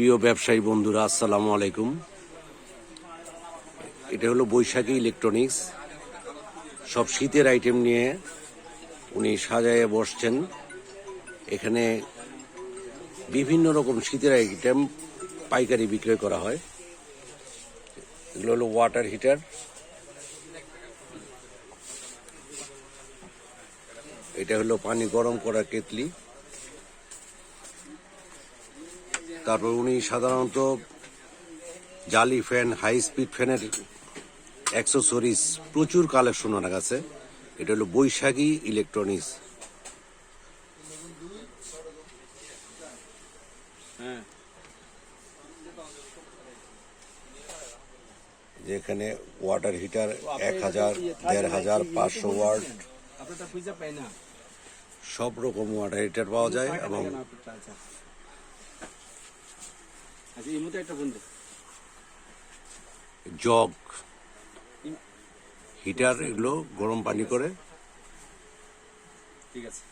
প্রিয় ব্যবসায়ী বন্ধুরা, আসসালামু আলাইকুম। এটা হলো বৈশাখী ইলেকট্রনিক্স সব শীতের আইটেম নিয়ে উনি সাজায়ে বসছেন। এখানে বিভিন্ন রকম শীতের আইটেম পাইকারি বিক্রয় করা হয়। এগুলো হলো ওয়াটার হিটার এটা হলো পানি গরম করা কেতলি তারপর উনি সাধারণত জালি ফ্যান হাই স্পিড ফ্যানের অ্যাক্সেসরিজ প্রচুর কালেকশন ওনার কাছে। এটা হলো বৈশাখী ইলেকট্রনিক্স যেখানে ওয়াটার হিটার এক হাজার দেড় হাজার পাঁচশো ওয়াট না সব রকম ওয়াটার হিটার পাওয়া যায় এবং আচ্ছা, একটা জগ। হিটার এগুলো গরম পানি করে। ঠিক আছে।